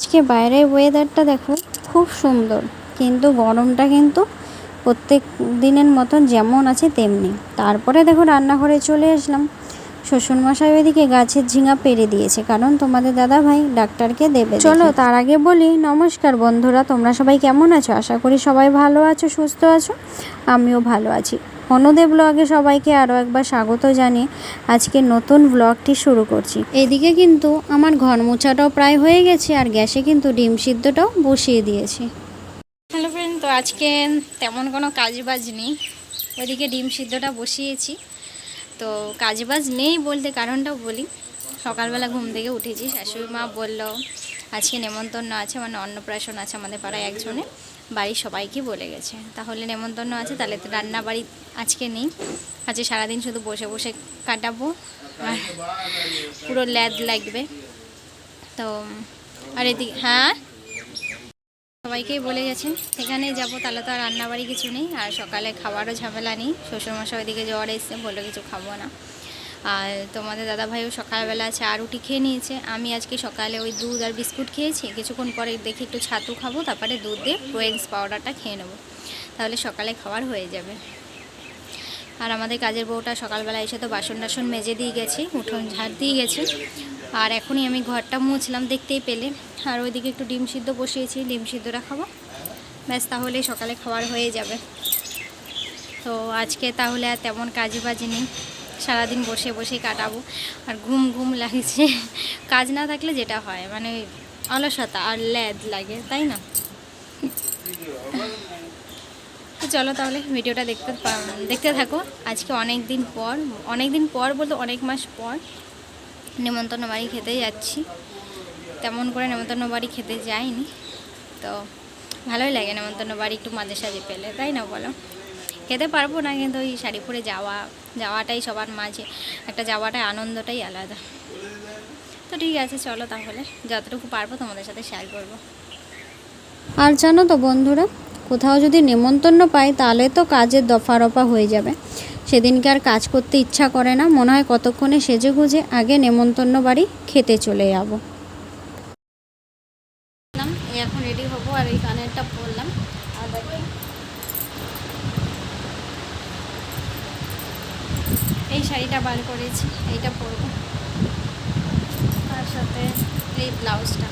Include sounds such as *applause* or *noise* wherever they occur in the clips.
আজকে বাইরের ওয়েদারটা দেখো খুব সুন্দর। কিন্তু গরমটা কিন্তু প্রত্যেক দিনের মতন যেমন আছে তেমনি। তারপরে দেখো রান্নাঘরে চলে আসলাম। শ্বশুরমশাই ওইদিকে গাছের ঝিঙা পেরে দিয়েছে। কারণ তোমাদের দাদা ভাই ডাক্তারকে দেবে চলো, তার আগে বলি, নমস্কার বন্ধুরা, তোমরা সবাই কেমন আছো? আশা করি সবাই ভালো আছো, সুস্থ আছো। আমিও ভালো আছি। অনুদেব ব্লগে সবাইকে আরও একবার স্বাগত জানিয়ে আজকে নতুন ব্লগটি শুরু করছি। এদিকে কিন্তু আমার ঘর মোছাটাও প্রায় হয়ে গেছে আর গ্যাসে কিন্তু ডিম সিদ্ধটাও বসিয়ে দিয়েছি। হ্যালো ফ্রেন্ড তো আজকে তেমন কোনো কাজ বাজ নেই। ওইদিকে ডিম সিদ্ধটা বসিয়েছি। তো কাজ বাজ নেই বলতে কারণটাও বলি। সকালবেলা ঘুম থেকে উঠেছি, শাশুড়ি মা বলল, আজকে নেমন্তন্ন আছে মানে অন্নপ্রাশন আছে আমাদের পাড়ায় একজনে বাড়ির সবাইকে বলে গেছে। তাহলে নেমন্তন্ন আছে, তাহলে তো রান্না বাড়ি আজকে নেই। আজকে সারাদিন শুধু বসে বসে কাটাবো, আর পুরো ল্যাদ লাগবে। তো, আর এদিকে হ্যাঁ? সবাইকেই বলে গেছেন সেখানে যাব, তাহলে তো আর রান্নাবাড়ি কিছু নেই, আর সকালে খাবারও ঝামেলা নেই। শ্বশুরমশাই ওইদিকে জ্বর এসছে বলে কিছু খাব না। আর তোমাদের দাদাভাইও সকালবেলা চা রুটি খেয়ে নিয়েছে। আমি আজকে সকালে ওই দুধ আর বিস্কুট খেয়েছি। কিছুক্ষণ পরে দেখি একটু ছাতু খাব, তারপরে দুধ দিয়ে প্রোয়েক্স পাউডারটা খেয়ে নেব। তাহলে সকালে খাবার হয়ে যাবে। আর আমাদের কাজের বউটা সকালবেলা এসে তো বাসন টাসন মেজে দিয়ে গেছে, উঠোন ঝাড় দিয়ে গেছে। আর এখনই আমি ঘরটা মুছলাম দেখতেই পেলে। আর ওইদিকে একটু ডিম সিদ্ধ বসিয়েছি, ডিম সিদ্ধটা খাব। ব্যাস, তাহলে সকালে খাবার হয়ে যাবে। তো আজকে তাহলে আর তেমন কাজে বাজ নেই। সারাদিন বসে বসে কাটাবো। আর ঘুম ঘুম লাগছে। কাজ না থাকলে যেটা হয় মানে অলসতা আর ল্যাদ লাগে, তাই না? তো চলো তাহলে ভিডিওটা দেখতে দেখতে থাকো। আজকে অনেক দিন পর, অনেক দিন পর বলতে অনেক মাস পর নেমন্তন্ন বাড়ি খেতে যাচ্ছি। তেমন করে নেমন্তন্ন বাড়ি খেতে যাইনি। তো ভালোই লাগে নেমন্তন্ন বাড়ি একটু মাঝে সাঝে পেলে, তাই না বলো? খেতে পারব না কিন্তু ওই শাড়ি পরে যাওয়া যাওয়াটাই সবার মাঝে। একটা যাওয়াটাই, আনন্দটাই আলাদা। তো ঠিক আছে, চলো তাহলে। যতটুকু পারব তোমাদের সাথে শেয়ার করব। আর জানো তো বন্ধুরা, কোথাও যদি নেমন্তন্ন পাই, তাহলে তো কাজের দফা রফা হয়ে যাবে। সেদিনকে আর কাজ করতে ইচ্ছা করে না। মনে হয় কতক্ষণে সেজে গুজে আগে নেমন্তন্ন বাড়ি খেতে চলে যাব এখন রেডি হব আর এই কানেরটা পরলাম আর দেখো এই শাড়িটা বার করেছি, এইটা পরবো। তার সাথে এই ব্লাউজটা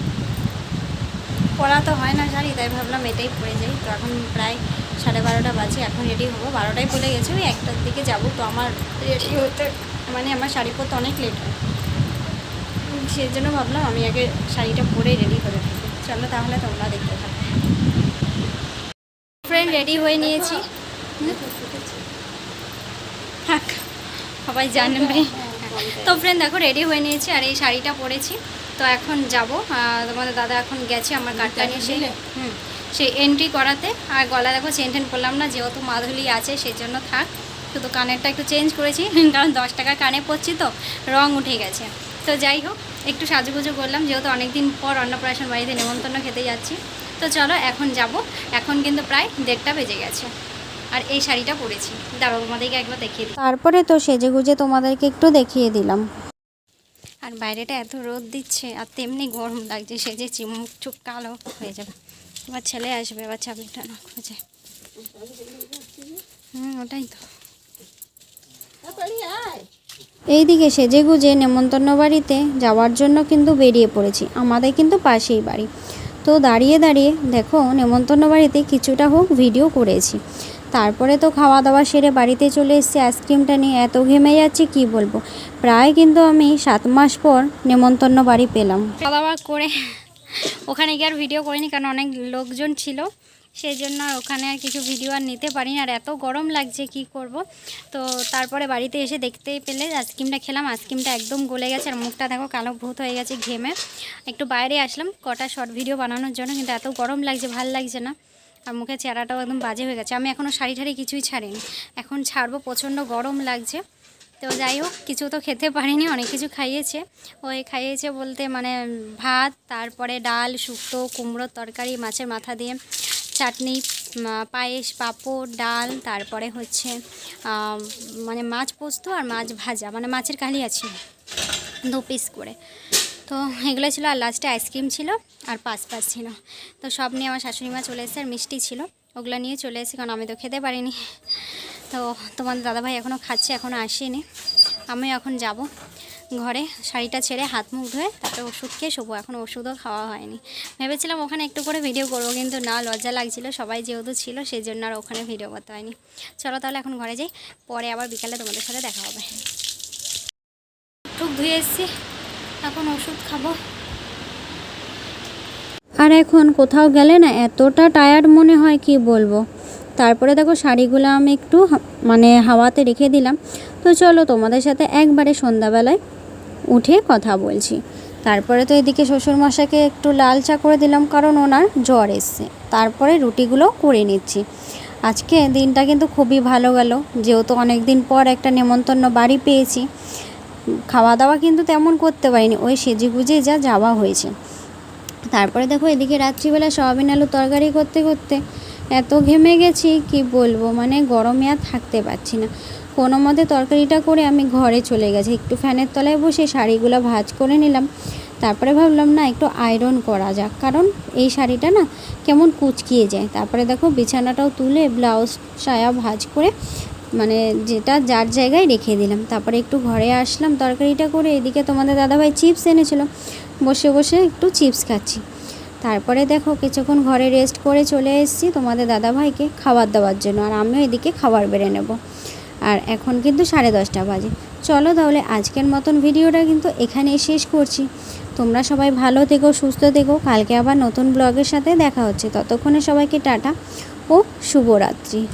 পরা তো হয় না শাড়ি, তাই ভাবলাম এটাই পরে যাই। তো এখন প্রায় সাড়ে বারোটা বাজে, এখন রেডি হব। বারোটায় পরে গেছে, ওই একটার দিকে যাব। তো আমার রেডি হতে মানে আমার শাড়ি পরতে অনেক লেট হয়। সেই জন্য ভাবলাম আমি আগে শাড়িটা পরেই রেডি করে থাকি। চলো তাহলে তোমরা দেখতে থাকো। ফ্রেন্ড রেডি হয়ে নিয়েছি। সবাই জানবে। তো ফ্রেন্ড দেখো রেডি হয়ে নিয়েছি আর এই শাড়িটা পরেছি। তো এখন যাব। তোমাদের দাদা এখন গেছে আমার কার্ডটা নিয়ে সেই হুম সেই এন্ট্রি করাতে। আর গলা দেখো চেন টেন করলাম না যেহেতু মাধুলি আছে সেই জন্য থাক। শুধু কানেরটা একটু চেঞ্জ করেছি *laughs* কারণ দশ টাকার কানে পড়ছি তো রং উঠে গেছে। তো যাই হোক একটু সাজুগুজু করলাম যেহেতু অনেক দিন পর অন্নপ্রাশন বাড়িতে নেমন্তন্ন খেতে যাচ্ছি। তো চলো এখন যাব। এখন কিন্তু প্রায় দেড়টা বেজে গেছে। আর এই শাড়িটা পরেছি। দাঁড়াও তোমাদেরকে একবার দেখিয়ে দিই। তারপরে তো সেজে গুজে তোমাদেরকে একটু দেখিয়ে দিলাম। আর বাইরেটা এত রোদ দিচ্ছে আর তেমনি গরম লাগছে সেজে চিমুক চুপ কালো হয়ে যাবে। এবার ছেলে আসবে আবার চাবিটা না খুঁজে হুম ওটাই তো। এইদিকে সেজে গুজে নেমন্তন্ন বাড়িতে যাওয়ার জন্য কিন্তু বেরিয়ে পড়েছি। আমাদের কিন্তু পাশেই বাড়ি। তো দাঁড়িয়ে দাঁড়িয়ে দেখো নেমন্তন্ন বাড়িতে কিছুটা হোক ভিডিও করেছি। তারপরে তো খাওয়া দাওয়া সেরে বাড়িতে চলে এসেছি, আইসক্রিমটা নিয়ে। এত ঘেমে যাচ্ছি, কি বলব? প্রায় কিন্তু আমি সাত মাস পর নেমন্তন্ন বাড়ি পেলাম। খাওয়া দাওয়া করে ওখানে গিয়ে আর ভিডিও করিনি, কারণ অনেক লোকজন ছিল। সেই জন্য ওখানে আর কিছু ভিডিও আর নিতে পারিনি, আর এত গরম লাগছে, কি করব? তো তারপরে বাড়িতে এসে দেখতেই পেলে আইসক্রিমটা খেলাম, আইসক্রিমটা একদম গলে গেছে, আর মুখটা দেখো কালো ভূত হয়ে গেছে ঘেমে। একটু বাইরে আসলাম, কটা শর্ট ভিডিও বানানোর জন্য, কিন্তু এত গরম লাগছে, ভালো লাগছে না। আর মুখের চেহারাটাও একদম বাজে হয়ে গেছে। আমি এখনও শাড়ি ঠাড়ি কিছুই ছাড়িনি। এখন ছাড়বো, প্রচণ্ড গরম লাগছে। তো যাই হোক, কিছু তো খেতে পারিনি, অনেক কিছু খাইয়েছে। ওই খাইয়েছে বলতে মানে ভাত, তারপরে ডাল, শুক্তো কুমড়োর তরকারি, মাছের মাথা দিয়ে চাটনি পায়েস, পাঁপড়, ডাল, তারপরে হচ্ছে মানে মাছ পোস্ত আর মাছ ভাজা। মানে মাছের কালিয়া ছিল দু পিস করে। তো এগুলো ছিল আর লাস্টে আইসক্রিম ছিল আর পাঁচ পাঁচ ছিল। তো সব নিয়ে আমার শাশুড়ি মা চলে এসেছে আর মিষ্টি ছিল। ওগুলো নিয়ে চলে এসেছি কারণ আমি তো খেতে পারিনি। তো তোমার দাদাভাই এখনও খাচ্ছে এখনও আসেনি। আমি এখন যাব ঘরে। শাড়িটা ছেড়ে হাত মুখ ধুয়ে তারপরে ওষুধ খেয়ে শোবো। এখন ওষুধও খাওয়া হয়নি। ভেবেছিলাম ওখানে একটু করে ভিডিও করব কিন্তু না, লজ্জা লাগছিল। সবাই যেহেতু ছিল সেই জন্য আর ওখানে ভিডিও করতে হয়নি। চলো তাহলে এখন ঘরে যাই। পরে আবার বিকালে তোমাদের সাথে দেখা হবে। টুক ধুয়ে এসেছি। এখন ওষুধ খাব। আর এখন কোথাও গেলে না এতটা টায়ার্ড মনে হয়, কি বলব? তারপরে দেখো শাড়িগুলো আমি একটু মানে হাওয়াতে রেখে দিলাম। তো চলো তোমাদের সাথে একবারে সন্ধ্যাবেলায় উঠে কথা বলছি। তারপরে তো এদিকে শ্বশুরমশাইকে একটু লাল চা করে দিলাম, কারণ ওনার জ্বর এসছে। তারপরে রুটিগুলো করে নিচ্ছি। আজকে দিনটা কিন্তু খুবই ভালো গেল। যেহেতু অনেক দিন পর একটা নেমন্তন্ন বাড়ি পেয়েছি। খাওয়া দাওয়া কিন্তু তেমন করতে পারিনি। ওই সেজে গুজে যা যাওয়া হয়েছে। তারপরে দেখো এদিকে রাত্রিবেলা সয়াবিন আলু তরকারি করতে করতে এত ঘেমে গেছি, কি বলব? মানে গরমে আর থাকতে পারছি না। কোনো মতে তরকারিটা করে আমি ঘরে চলে গেছি। একটু ফ্যানের তলায় বসে শাড়িগুলো ভাজ করে নিলাম। তারপরে ভাবলাম, না, একটু আয়রন করা যাক। কারণ এই শাড়িটা না কেমন কুচকিয়ে যায়। তারপরে দেখো বিছানাটাও তুলে ব্লাউজ সায়া ভাজ করে মানে যেটা যার জায়গায় রেখে দিলাম। তারপরে একটু ঘরে আসলাম, তরকারিটা করে এদিকে তোমাদের দাদাভাই চিপস এনেছিল। বসে বসে একটু চিপস খাচ্ছি। তারপরে দেখো কিছুক্ষণ ঘরে রেস্ট করে চলে এসেছি তোমাদের দাদাভাইকে খাবার দেওয়ার জন্য আর আমিও এদিকে খাবার বেড়ে নেব। আর এখন কিন্তু সাড়ে দশটা বাজে। চলো তাহলে আজকের মতন ভিডিওটা কিন্তু এখানেই শেষ করছি। তোমরা সবাই ভালো থেকো, সুস্থ থেকো। কালকে আবার নতুন ব্লগের সাথে দেখা হচ্ছে। ততক্ষণে সবাইকে টাটা ও শুভরাত্রি।